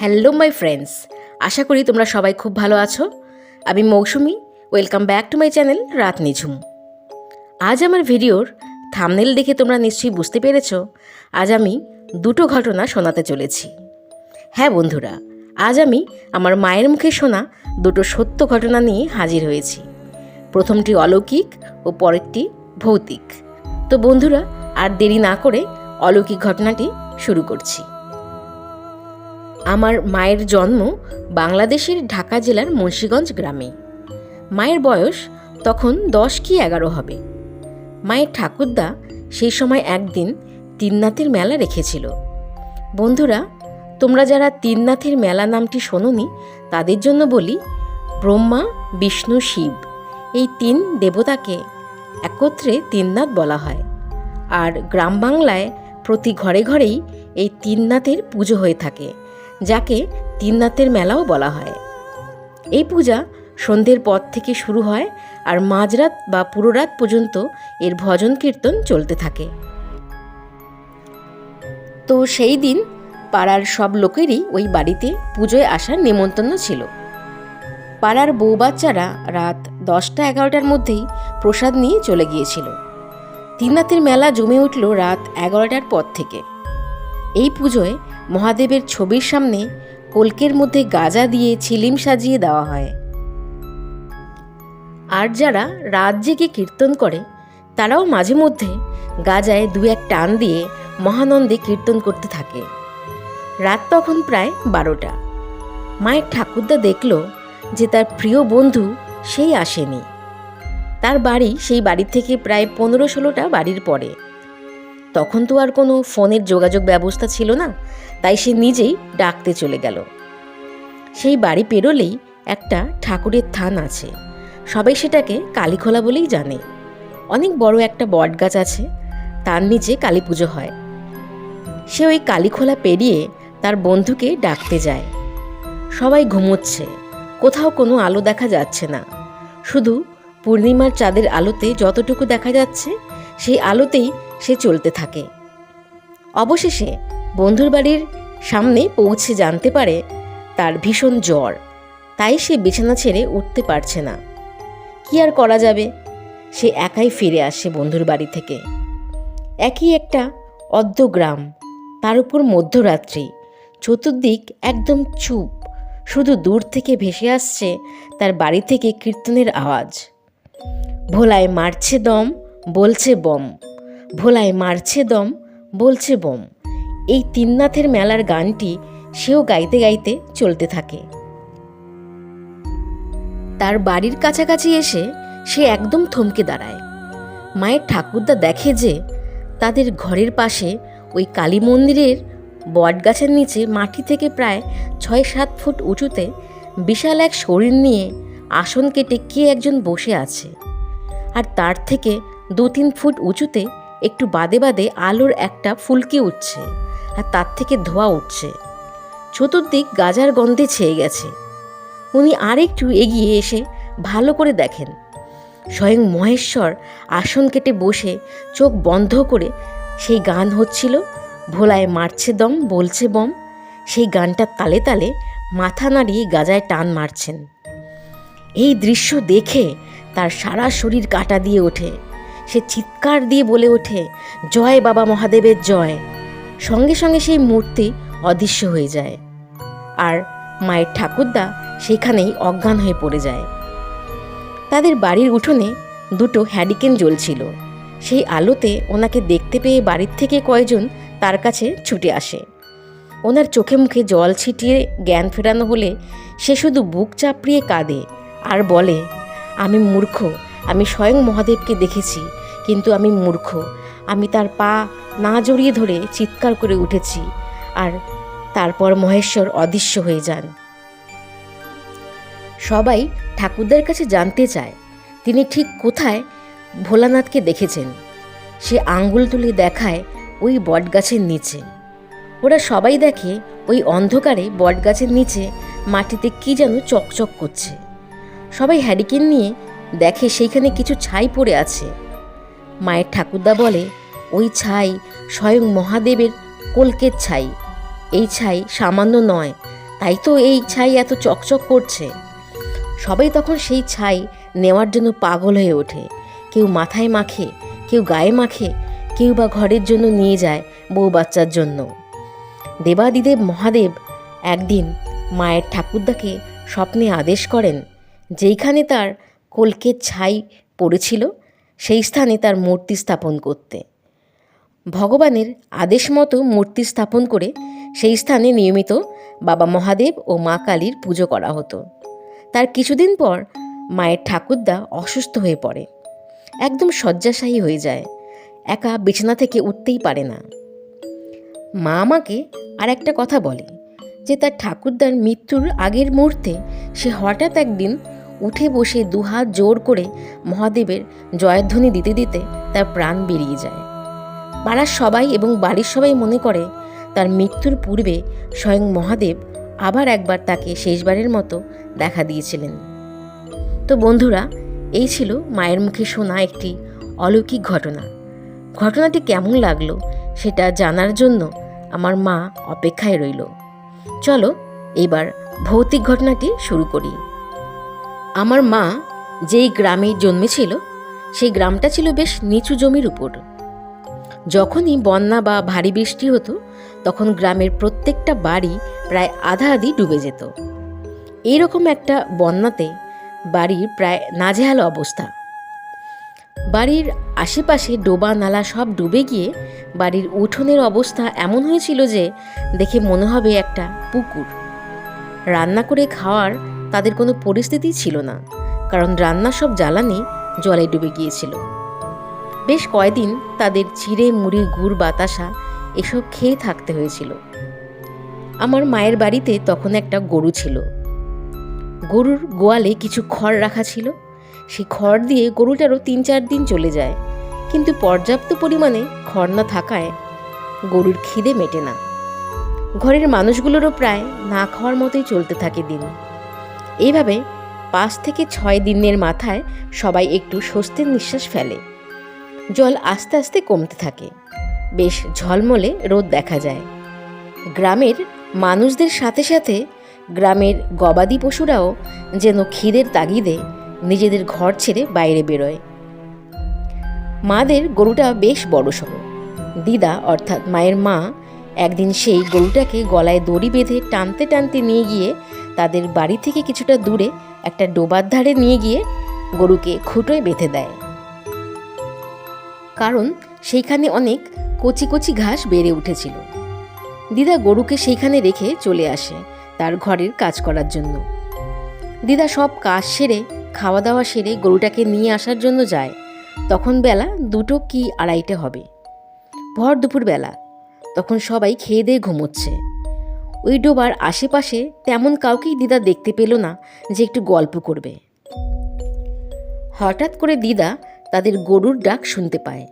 Hello, my friends. আশা করি তোমরা সবাই খুব ভালো আছো। আমি Mousumi, welcome back to my channel রাত নিঝুম। আজ আমার ভিডিওর থামনেল দেখে তোমরা নিশ্চয়ই বুঝতে পেরেছ, আজ আমি দুটো ঘটনা শোনাতে চলেছি। হ্যাঁ বন্ধুরা, আজ আমি আমার মায়ের মুখে শোনা দুটো সত্য ঘটনা নিয়ে হাজির হয়েছি। প্রথমটি অলৌকিক ও পরেরটি ভৌতিক। তো বন্ধুরা, আর দেরি না করে অলৌকিক ঘটনাটি শুরু করছি। আমার মায়ের জন্ম বাংলাদেশের ঢাকা জেলার মুন্সীগঞ্জ গ্রামে। মায়ের বয়স তখন দশ কি এগারো হবে। মায়ের ঠাকুরদা সেই সময় একদিন তিননাথের মেলা রেখেছিল। বন্ধুরা, তোমরা যারা তিননাথের মেলা নামটি শোনোনি, তাদের জন্য বলি ব্রহ্মা, বিষ্ণু, শিব এই তিন দেবতাকে একত্রে তিননাথ বলা হয়। আর গ্রাম বাংলায় প্রতি ঘরে ঘরেই এই তিননাথের পুজো হয়ে থাকে। যাকে তিননাথের মেলাও বলা হয়। এই পূজা সন্ধ্যের পর থেকে শুরু হয় আর মাঝরাত বা পুরো রাত পর্যন্ত এর ভজন কীর্তন চলতে থাকে। তো সেই দিন পাড়ার সব লোকেরই ওই বাড়িতে পুজোয় আসার নেমন্তন্ন ছিল। পাড়ার বউ বাচ্চারা রাত দশটা এগারোটার মধ্যেই প্রসাদ নিয়ে চলে গিয়েছিল। তিননাথের মেলা জমে উঠল রাত এগারোটার পর থেকে। এই পুজোয় মহাদেবের ছবির সামনে কলকের মধ্যে গাজা দিয়ে ছিলিম সাজিয়ে দেওয়া হয়। আর যারা রাত জেগে কীর্তন করে, তারাও মাঝে মধ্যে গাজায় দু এক টান দিয়ে মহানন্দে কীর্তন করতে থাকে। রাত তখন প্রায় বারোটা। মায়ের ঠাকুরদা দেখল যে তার প্রিয় বন্ধু সেই আসেনি। তার বাড়ি সেই বাড়ি থেকে প্রায় পনেরো ষোলোটা বাড়ির পরে। তখন তো আর কোনো ফোনের যোগাযোগ ব্যবস্থা ছিল না, তাই সে নিজেই ডাকতে চলে গেল। সেই বাড়ি পেরোলেই একটা ঠাকুরের থান আছে, সবাই সেটাকে কালীখোলা বলেই জানে। অনেক বড় একটা বট গাছ আছে, তার নিচে কালী পুজো হয়। সে ওই কালীখোলা পেরিয়ে তার বন্ধুকে ডাকতে যায়। সবাই ঘুমোচ্ছে, কোথাও কোনো আলো দেখা যাচ্ছে না। শুধু পূর্ণিমার চাঁদের আলোতে যতটুকু দেখা যাচ্ছে, সেই আলোতেই সে চলতে থাকে। অবশেষে বন্ধুর বাড়ির সামনে পৌঁছে জানতে পারে তার ভীষণ জ্বর। তাই সে বিছানা ছেড়ে উঠতে পারছে না। কি আর করা যাবে? সে একাই ফিরে আসে বন্ধুর বাড়ি থেকে। একই একটা অদ্য গ্রাম, তার উপর মধ্যরাত্রি। চতুর্দিক একদম চুপ, শুধু দূর থেকে ভেসে আসছে তার বাড়ি থেকে কীর্তনের আওয়াজ। ভোলায় মারছে দম, বলছে বম। ভোলায় মারছে দম, বলছে বম। এই তিননাথের মেলার গানটি সেও গাইতে গাইতে চলতে থাকে। তার বাড়ির কাছাকাছি এসে সে একদম থমকে দাঁড়ায়। মায়ের ঠাকুরদা দেখে যে তাদের ঘরের পাশে ওই কালী মন্দিরের বটগাছের নিচে মাটি থেকে প্রায় ছয় সাত ফুট উঁচুতে বিশাল এক শরীর নিয়ে আসন কেটে কে একজন বসে আছে। আর তার থেকে দু তিন ফুট উঁচুতে একটু বাদে বাদে আলোর একটা ফুলকি উঠছে আর তার থেকে ধোয়া উঠছে। চতুর্দিক গাজার গন্ধে ছেয়ে গেছে। উনি আরেকটু এগিয়ে এসে ভালো করে দেখেন। স্বয়ং মহেশ্বর আসন কেটে বসে চোখ বন্ধ করে সেই গান হচ্ছিল, ভোলায় মারছে দম, বলছে বম। সেই গানটার তালে তালে মাথা নাড়িয়ে গাজায় টান মারছেন। এই দৃশ্য দেখে তার সারা শরীর কাটা দিয়ে ওঠে। সে চিৎকার দিয়ে বলে ওঠে, জয় বাবা মহাদেবের জয়। সঙ্গে সঙ্গে সেই মূর্তি অদৃশ্য হয়ে যায়। আর মায়ের ঠাকুরদা সেখানেই অজ্ঞান হয়ে পড়ে যায়। তাদের বাড়ির উঠোনে দুটো হ্যাডিকেন জ্বলছিল। সেই আলোতে ওনাকে দেখতে পেয়ে বাড়ির থেকে কয়জন তার কাছে ছুটে আসে। ওনার চোখে মুখে জল ছিটিয়ে জ্ঞান ফেরানো হলে সে শুধু বুক চাপড়িয়ে কাঁদে আর বলে, আমি মূর্খ, আমি স্বয়ং মহাদেবকে দেখেছি কিন্তু আমি মূর্খ। আমি তার পা না জড়িয়ে ধরে চিৎকার করে উঠেছি আর তারপর মহেশ্বর অদৃশ্য হয়ে যান। সবাই ঠাকুরদের কাছে জানতে চায়, তিনি ঠিক কোথায় ভোলানাথকে দেখেছেন। সে আঙ্গুল তুলে দেখায় ওই বটগাছের নিচে। ওরা সবাই দেখে ওই অন্ধকারে বটগাছের নিচে মাটিতে কি যেন চকচক করছে। সবাই হ্যারিকেন নিয়ে দেখে সেইখানে কিছু ছাই পড়ে আছে। মায়ের ঠাকুরদা বলে, ওই ছাই স্বয়ং মহাদেবের কলকের ছাই। এই ছাই সামান্য নয়, তাই তো এই ছাই এত চকচক করছে। সবাই তখন সেই ছাই নেওয়ার জন্য পাগল হয়ে ওঠে। কেউ মাথায় মাখে, কেউ গায়ে মাখে, কেউ বা ঘরের জন্য নিয়ে যায় বউ বাচ্চার জন্য। দেবাদিদেব মহাদেব একদিন মায়ের ঠাকুরদাকে স্বপ্নে আদেশ করেন, যেইখানে তার কলকের ছাই পড়েছিল সেই স্থানে তার মূর্তি স্থাপন করতে। ভগবানের আদেশ মতো মূর্তি স্থাপন করে সেই স্থানে নিয়মিত বাবা মহাদেব ও মা কালীর পুজো করা হতো। তার কিছুদিন পর মায়ের ঠাকুরদা অসুস্থ হয়ে পড়ে। একদম শয্যাশায়ী হয়ে যায়। একা বিছানা থেকে উঠতেই পারে না। মা আমাকে আর একটা কথা বলে যে তার ঠাকুরদার মৃত্যুর আগের মুহূর্তে সে হঠাৎ একদিন উঠে বসে দুহাত জোর করে মহাদেবের জয়ধ্বনি দিতে দিতে তার প্রাণ বেরিয়ে যায়। পাড়ার সবাই এবং বাড়ির সবাই মনে করে, তার মৃত্যুর পূর্বে স্বয়ং মহাদেব আবার একবার তাকে শেষবারের মতো দেখা দিয়েছিলেন। তো বন্ধুরা, এই ছিল মায়ের মুখে শোনা একটি অলৌকিক ঘটনা। ঘটনাটি কেমন লাগল সেটা জানার জন্য আমার মা অপেক্ষায় রইল। চলো, এবার ভৌতিক ঘটনাটি শুরু করি। আমার মা যেই গ্রামে জন্মেছিল, সেই গ্রামটা ছিল বেশ নিচু জমির উপর। যখনই বন্যা বা ভারী বৃষ্টি হতো, তখন গ্রামের প্রত্যেকটা বাড়ি প্রায় আধা আধি ডুবে যেত। এইরকম একটা বন্যাতে বাড়ির প্রায় নাজেহাল অবস্থা। বাড়ির আশেপাশে ডোবা নালা সব ডুবে গিয়ে বাড়ির উঠোনের অবস্থা এমন হয়েছিল যে, দেখে মনে হবে একটা পুকুর। রান্না করে খাওয়ার তাদের কোনো পরিস্থিতি ছিল না, কারণ রান্না সব জ্বালানি জলে ডুবে গিয়েছিল। বেশ কয়দিন তাদের চিড়ে মুড়ি গুড় বাতাসা এসব খেয়ে থাকতে হয়েছিল। আমার মায়ের বাড়িতে তখন একটা গরু ছিল। গরুর গোয়ালে কিছু খড় রাখা ছিল। সেই খড় দিয়ে গরুটারও তিন চার দিন চলে যায়, কিন্তু পর্যাপ্ত পরিমাণে খড় না থাকায় গরুর খিদে মেটে না। ঘরের মানুষগুলোরও প্রায় না খাওয়ার মতোই চলতে থাকে দিন। এইভাবে পাঁচ থেকে ছয় দিনের মাথায় সবাই একটু স্বস্তির নিঃশ্বাস ফেলে। জল আস্তে আস্তে কমতে থাকে। বেশ ঝলমলে রোদ দেখা যায়। গ্রামের মানুষদের সাথে সাথে গ্রামের গবাদি পশুরাও যেন খিদের তাগিদে নিজেদের ঘর ছেড়ে বাইরে বেরোয়। মাদের গরুটা বেশ বড় বড়সড় দিদা অর্থাৎ মায়ের মা একদিন সেই গরুটাকে গলায় দড়ি বেঁধে টানতে টানতে নিয়ে গিয়ে তাদের বাড়ি থেকে কিছুটা দূরে একটা ডোবার ধারে নিয়ে গিয়ে গরুকে খুঁটোয় বেঁধে দেয়। কারণ সেইখানে অনেক কচি কচি ঘাস বেড়ে উঠেছিল। দিদা গরুকে সেইখানে রেখে চলে আসে তার ঘরের কাজ করার জন্য। দিদা সব কাজ সেরে খাওয়া দাওয়া সেরে গরুটাকে নিয়ে আসার জন্য যায়। তখন বেলা দুটো কি আড়াইটে হবে। ভর দুপুর বেলা তখন সবাই খেয়ে দিয়ে ঘুমোচ্ছে। ওই ডোবার আশেপাশে তেমন কাউকেই দিদা দেখতে পেল না যে একটু গল্প করবে। হঠাৎ করে দিদা তাদের গরুর ডাক শুনতে পায়।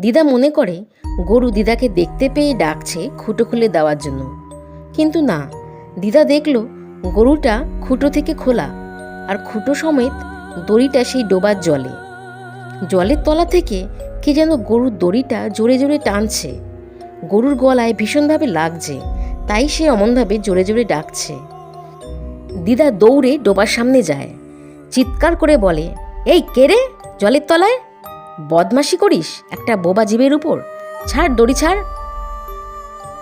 দিদা মনে করে গরু দিদাকে দেখতে পেয়ে ডাকছে খুঁটো খুলে দেওয়ার জন্য। কিন্তু না, দিদা দেখল গরুটা খুঁটো থেকে খোলা আর খুঁটো সমেত দড়িটা সেই ডোবার জলে। জলের তলা থেকে কে যেন গরুর দড়িটা জোরে জোরে টানছে। গরুর গলায় ভীষণভাবে লাগছে। তাই সে অমনভাবে জোরে জোরে ডাকছে। দিদা দৌড়ে ডোবার সামনে যায়। চিৎকার করে বলে, এই কে রে? জলের তলায়? বদমাশি করিস? একটা বোবা জীবের উপর? ছাড়, দড়ি ছাড়।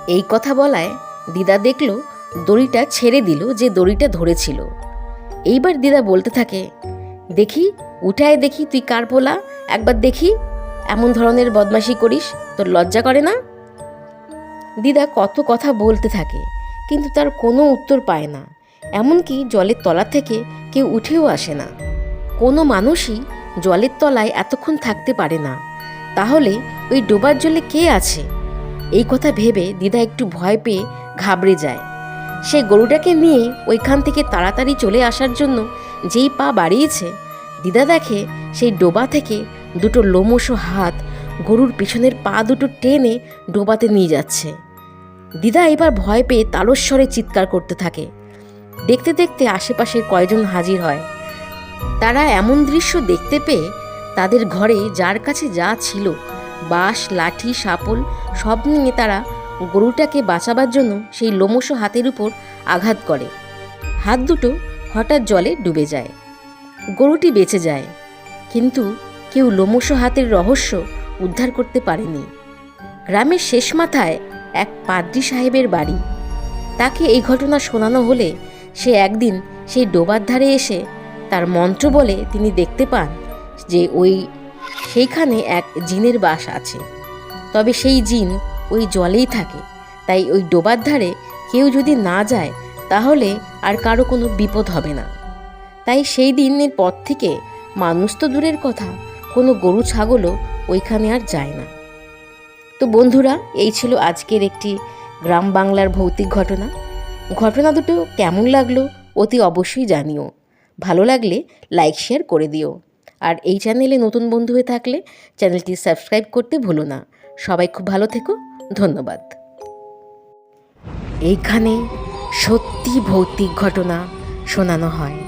এই কথা বলায় দিদা দেখল দড়িটা ছেড়ে দিল যে দড়িটা ধরেছিল। এইবার দিদা বলতে থাকে, দেখি, উঠায় দেখি তুই কার পোলা একবার দেখি, এমন ধরনের বদমাশি করিস, তোর লজ্জা করে না? দিদা কত কথা বলতে থাকে, কিন্তু তার কোনো উত্তর পায় না। এমনকি জলের তলা থেকে কেউ উঠেও আসে না। কোনো মানুষই জলের তলায় এতক্ষণ থাকতে পারে না। তাহলে ওই ডোবার জলে কে আছে? এই কথা ভেবে দিদা একটু ভয় পেয়ে ঘাবড়ে যায়। সে গরুটাকে নিয়ে ওইখান থেকে তাড়াতাড়ি চলে আসার জন্য যেই পা বাড়িয়েছে, দিদা দেখে সেই ডোবা থেকে দুটো লোমশো হাত গরুর পিছনের পা দুটো টেনে ডোবাতে নিয়ে যাচ্ছে। দিদা এবার ভয় পেয়ে তালস্বরে চিৎকার করতে থাকে। দেখতে দেখতে আশেপাশের কয়জন হাজির হয়। তারা এমন দৃশ্য দেখতে পেয়ে তাদের ঘরে যার কাছে যা ছিল, বাঁশ, লাঠি, সাপল, সব নিয়ে তারা গরুটাকে বাঁচাবার জন্য সেই লোমশ হাতের উপর আঘাত করে। হাত দুটো হঠাৎ জলে ডুবে যায়। গরুটি বেঁচে যায়। কিন্তু কেউ লোমশ হাতের রহস্য উদ্ধার করতে পারেনি। গ্রামের শেষ মাথায় এক পাদ্রি সাহেবের বাড়ি। তাকে এই ঘটনা শোনানো হলে সে একদিন সেই ডোবার ধারে এসে তার মন্ত্র বলে তিনি দেখতে পান যে ওই সেইখানে এক জিনের বাস আছে। তবে সেই জিন ওই জলেই থাকে, তাই ওই ডোবার ধারে কেউ যদি না যায় তাহলে আর কারও কোনো বিপদ হবে না। তাই সেই দিনের পর থেকে মানুষ তো দূরের কথা, কোনো গরু, ছাগলও ওইখানে আর যায় না। তো বন্ধুরা, এই ছিল আজকের একটি গ্রাম বাংলার ভৌতিক ঘটনা। ঘটনা দুটো কেমন লাগল অতি অবশ্যই জানিও। ভালো লাগলে লাইক, শেয়ার করে দিও। আর এই চ্যানেলে নতুন বন্ধু হয়ে থাকলে চ্যানেলটি সাবস্ক্রাইব করতে ভুলো না। সবাই খুব ভালো থেকো। ধন্যবাদ। এইখানে সত্যি ভৌতিক ঘটনা শোনানো হয়।